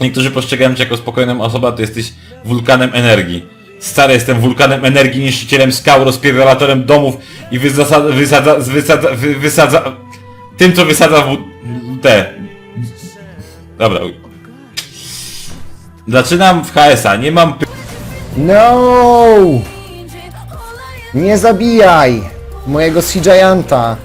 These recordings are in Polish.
Niektórzy postrzegają cię jako spokojną osobę, ty jesteś wulkanem energii. Stary jestem wulkanem energii, niszczycielem skał, rozpierdolatorem domów i wysadza, wysadza, wysadza, wy, wysadza... Tym, co wysadza w... te... Dobra. Zaczynam w HSA, nie mam py... No! Nie zabijaj mojego CJanta.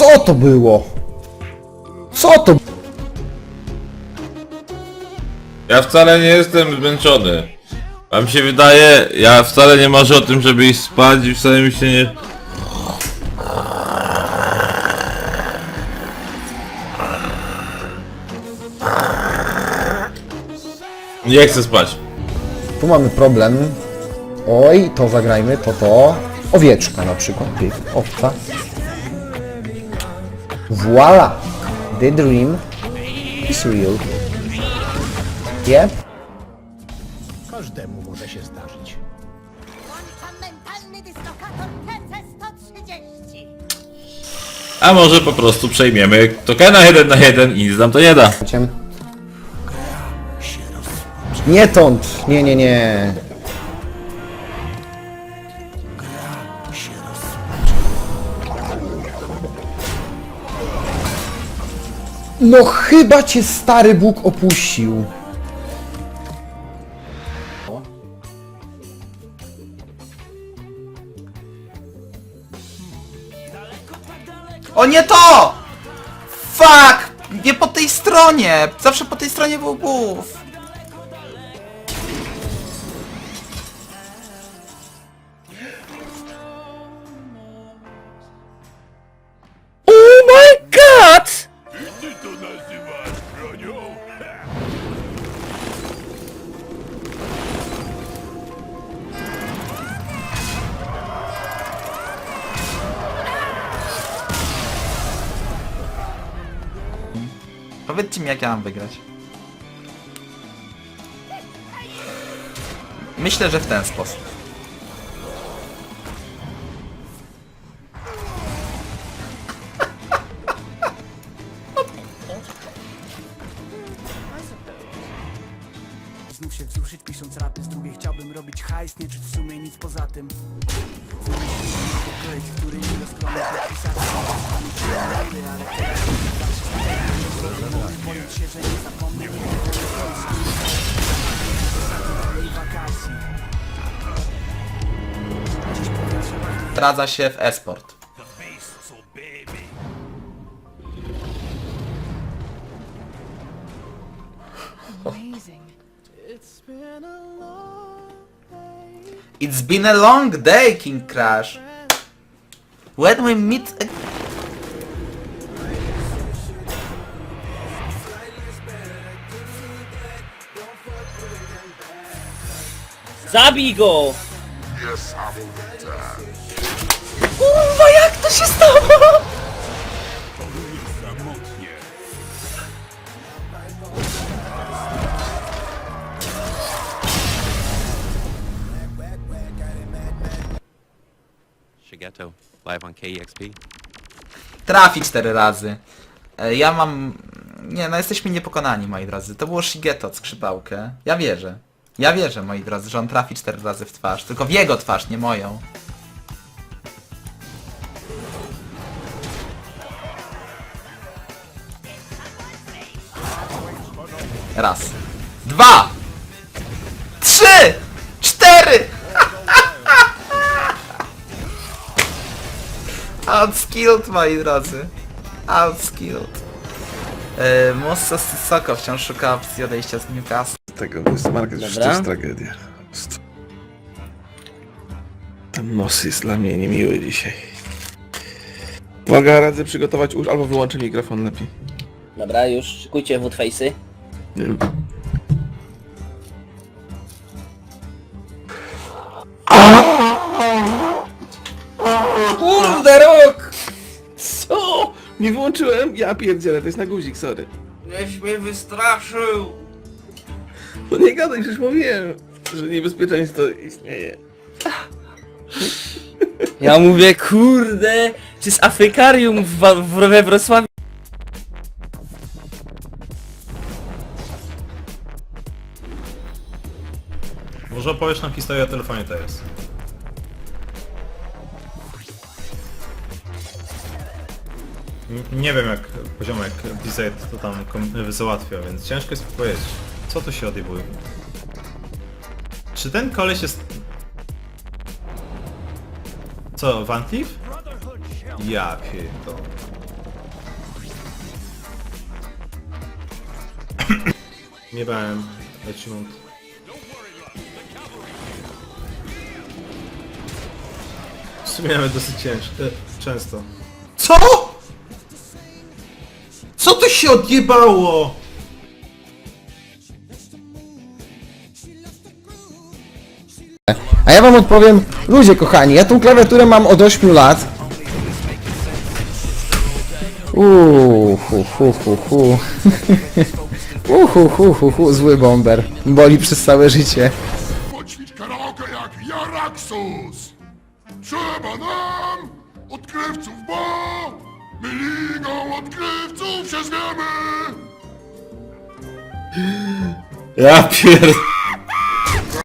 Co to było? Co to? Ja wcale nie jestem zmęczony. Wam się wydaje, ja wcale nie marzę o tym, żeby iść spać i wcale mi się nie... Nie chcę spać. Tu mamy problem. Oj, to zagrajmy, to to. Owieczka na przykład. Pyk, owca. Voila! The dream is real. Yep. Każdemu może się zdarzyć. Włączam mentalny dyslokator TC-130. A może po prostu przejmiemy tokena 1 na 1 i nic nam to nie da. Ciem. Nie tąd! Nie, nie, nie. No chyba cię stary Bóg opuścił. O nie to! Fuck! Nie po tej stronie! Zawsze po tej stronie był buff. Powiedzcie mi jak ja mam wygrać. Myślę, że w ten sposób. Znów się wzruszyć pisząc rapy Z drugiej chciałbym robić hajs, nie czuć w sumie nic poza tym który nie ale teraz Zdradza się w esport. It's been a long day, King Crash. When we meet ag- Zabij go! Kurwa, jak to się stało? Shigeto, live on KEXP. Trafi cztery razy. E, Ja mam... Nie, no jesteśmy niepokonani, moi drodzy. To było Shigeto, skrzypałkę. Ja wierzę. Ja wierzę, moi drodzy, że on trafi cztery razy w twarz. Tylko w jego twarz, nie moją. Raz. Dwa! Trzy! Cztery! Outskilled, moi drodzy. Outskilled. Yy, Musa Sissoko wciąż szuka opcji odejścia z Newcastle. Tego, bo jest market, to Dobra. jest tragedia. Ten nos jest dla mnie niemiły dzisiaj. Uwaga, radzę przygotować usz albo wyłączyć mikrofon lepiej. Dobra, już szykujcie woodface'y. Nie wiem. Kurde rok! Co? Nie wyłączyłem? Ja pierdzielę, to jest na guzik, sorry. Żeś mnie wystraszył! No nie gadaj, przecież mówiłem, że niebezpieczeństwo istnieje. Ja mówię, kurde, czy z Afrykarium w, Wa- w, we Wrocławiu? Może opowiesz nam historię o telefonie teraz. N- Nie wiem jak poziomek Blizzard to tam kom- załatwia, więc ciężko jest powiedzieć. Co tu się odjebuje? Czy ten koleś jest... Co, Van Cleef? Ja pierdolę. Nie brałem achievement. W sumie nawet dosyć ciężko, e, często. CO?! Co tu się odjebało?! A ja wam odpowiem, ludzie kochani, ja tą klawiaturę mam od 8 lat. Uuu, hu, hu, hu, hu. Uhu, hu, hu, hu, zły bomber. Boli przez całe życie. Poćwicz karaoke jak Jaraxus! Trzeba nam odkrywców, bo my ligą odkrywców się zwiemy! Ja pier...